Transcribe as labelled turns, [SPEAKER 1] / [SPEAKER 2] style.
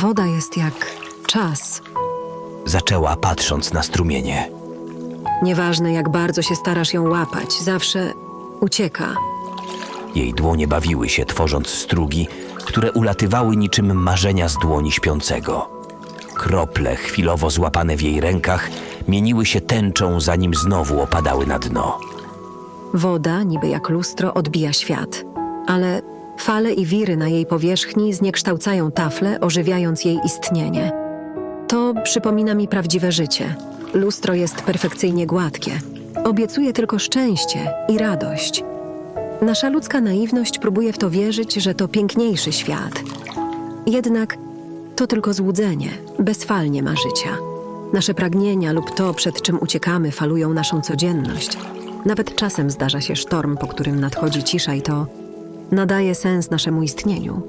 [SPEAKER 1] Woda jest jak czas.
[SPEAKER 2] Zaczęła patrząc na strumienie.
[SPEAKER 1] Nieważne jak bardzo się starasz ją łapać, zawsze ucieka.
[SPEAKER 2] Jej dłonie bawiły się, tworząc strugi, które ulatywały niczym marzenia z dłoni śpiącego. Krople, chwilowo złapane w jej rękach, mieniły się tęczą, zanim znowu opadały na dno.
[SPEAKER 1] Woda, niby jak lustro, odbija świat, ale fale i wiry na jej powierzchni zniekształcają tafle, ożywiając jej istnienie. To przypomina mi prawdziwe życie. Lustro jest perfekcyjnie gładkie. Obiecuje tylko szczęście i radość. Nasza ludzka naiwność próbuje w to wierzyć, że to piękniejszy świat. Jednak to tylko złudzenie, bezfalnie ma życia. Nasze pragnienia lub to, przed czym uciekamy, falują naszą codzienność. Nawet czasem zdarza się sztorm, po którym nadchodzi cisza i to nadaje sens naszemu istnieniu.